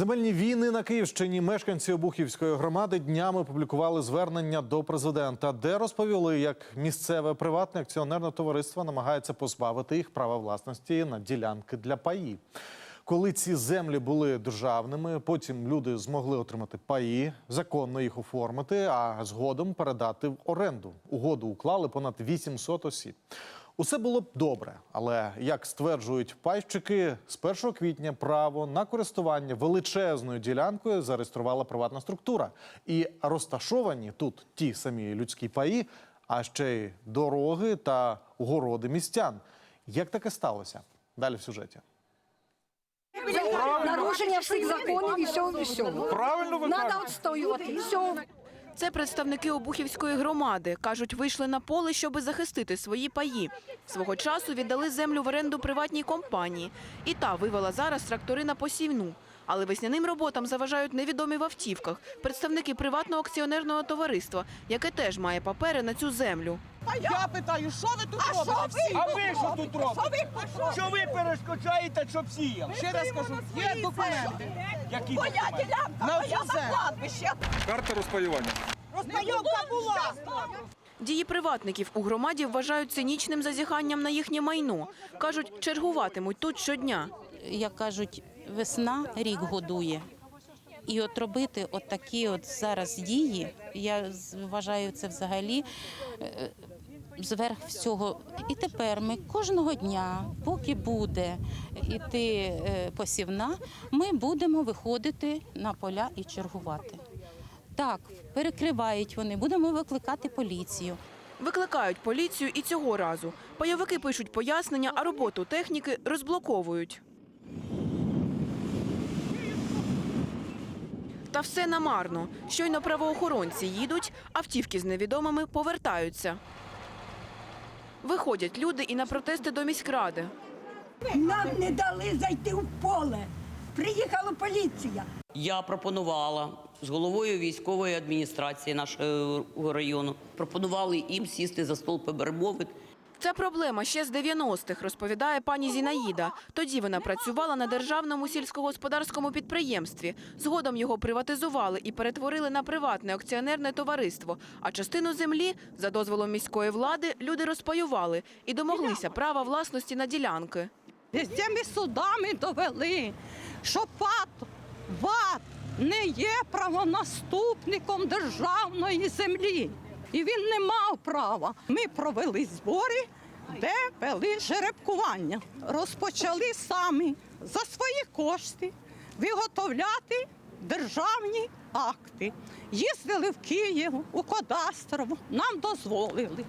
Земельні війни на Київщині мешканці Обухівської громади днями опублікували звернення до президента, де розповіли, як місцеве приватне акціонерне товариство намагається позбавити їх права власності на ділянки для паї. Коли ці землі були державними, потім люди змогли отримати паї, законно їх оформити, а згодом передати в оренду. Угоду уклали понад 800 осіб. Усе було б добре, але як стверджують пайщики, з 1 квітня право на користування величезною ділянкою зареєструвала приватна структура. І розташовані тут ті самі людські паї, а ще й дороги та городи містян. Як таке сталося? Далі в сюжеті. Нарушення всіх законів і всього, і всього. Правильно ви Надо відстоювати. І все. Це представники Обухівської громади. Кажуть, вийшли на поле, щоб захистити свої паї. Свого часу віддали землю в оренду приватній компанії. І та вивела зараз трактори на посівну. Але весняним роботам заважають невідомі в автівках представники приватного акціонерного товариства, яке теж має папери на цю землю. А Я питаю, що ви тут робите всі? А ви що тут робите? Що ви перешкоджаєте, щоб сіяли? Ще раз кажу, є документи. Які Моя документи? ділянка, На моя все. на кладбище. Карта розпаювання. Розпайовка була. Дії приватників у громаді вважають цинічним зазіханням на їхнє майно. Кажуть, чергуватимуть тут щодня. як кажуть, весна рік годує. І от робити от такі от зараз дії, я вважаю це взагалі е, зверх всього. І тепер ми кожного дня, поки буде іти е, посівна, ми будемо виходити на поля і чергувати. Так, перекривають вони, будемо викликати поліцію. Викликають поліцію і цього разу. Пайовики пишуть пояснення, а роботу техніки розблоковують. Та все намарно. Щойно правоохоронці їдуть, автівки з невідомими повертаються. Виходять люди і на протести до міськради. Нам не дали зайти в поле. Приїхала поліція. Я пропонувала з головою військової адміністрації нашого району. Пропонували їм сісти за стол перемовин. Це проблема ще з 90-х, розповідає пані Зінаїда. Тоді вона працювала на державному сільськогосподарському підприємстві. Згодом його приватизували і перетворили на приватне акціонерне товариство. А частину землі, за дозволом міської влади, люди розпаювали і домоглися права власності на ділянки. Цими судами довели, що ПАТ, ВАТ не є правонаступником державної землі. І він не мав права. Ми провели збори, де вели жеребкування. Розпочали самі за свої кошти виготовляти державні акти. Їздили в Київ, у Кадастрову, нам дозволили.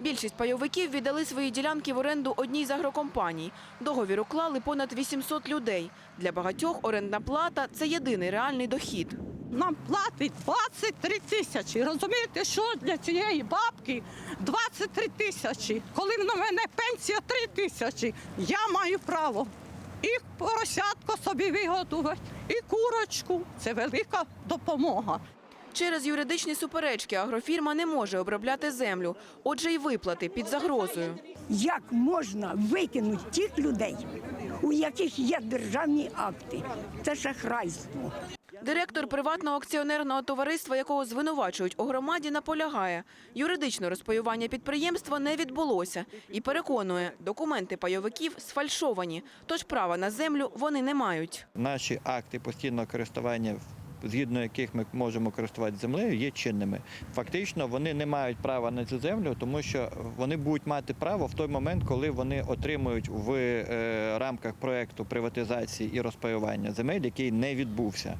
Більшість пайовиків віддали свої ділянки в оренду одній з агрокомпаній. Договір уклали понад 800 людей. Для багатьох орендна плата – це єдиний реальний дохід. Нам платить 23 тисячі. Розумієте, що для цієї бабки 23 тисячі. Коли в мене пенсія 3 тисячі, я маю право і поросятко собі виготувати, і курочку. Це велика допомога. Через юридичні суперечки агрофірма не може обробляти землю, отже й виплати під загрозою. Як можна викинути тих людей, у яких є державні акти? Це шахрайство. Директор приватного акціонерного товариства, якого звинувачують у громаді, наполягає. Юридичне розпаювання підприємства не відбулося і переконує, документи пайовиків сфальшовані, тож права на землю вони не мають. Наші акти постійного користування, згідно яких ми можемо користуватися землею, є чинними. Фактично, вони не мають права на цю землю, тому що вони будуть мати право в той момент, коли вони отримують в е, рамках проекту приватизації і розпаювання земель, який не відбувся.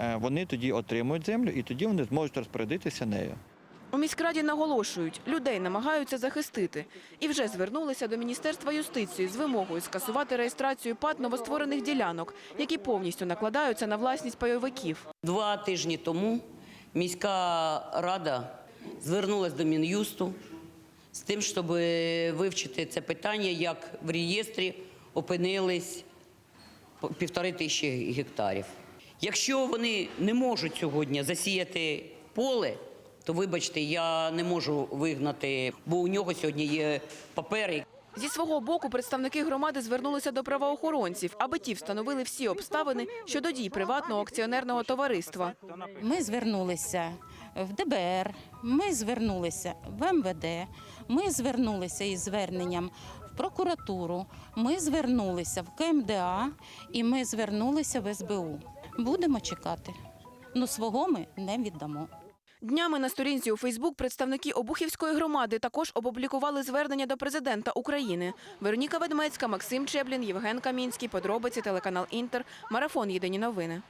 Е, Вони тоді отримують землю і тоді вони зможуть розпорядитися нею. У міськраді наголошують, людей намагаються захистити і вже звернулися до Міністерства юстиції з вимогою скасувати реєстрацію ПАТ новостворених ділянок, які повністю накладаються на власність пайовиків. Два тижні тому міська рада звернулася до Мін'юсту з тим, щоб вивчити це питання, як в реєстрі опинились півтори тисячі гектарів. Якщо вони не можуть сьогодні засіяти поле, то вибачте, я не можу вигнати, бо у нього сьогодні є папери, Зі свого боку представники громади звернулися до правоохоронців, аби ті встановили всі обставини щодо дій приватного акціонерного товариства. Ми звернулися в ДБР, ми звернулися в МВД, ми звернулися із зверненням в прокуратуру, ми звернулися в КМДА і ми звернулися в СБУ. Будемо чекати. Ну свого ми не віддамо. Днями на сторінці у Фейсбук представники Обухівської громади також опублікували звернення до президента України. Вероніка Ведмецька, Максим Чеблін, Євген Камінський. Подробиці телеканал Інтер. Марафон. Єдині новини.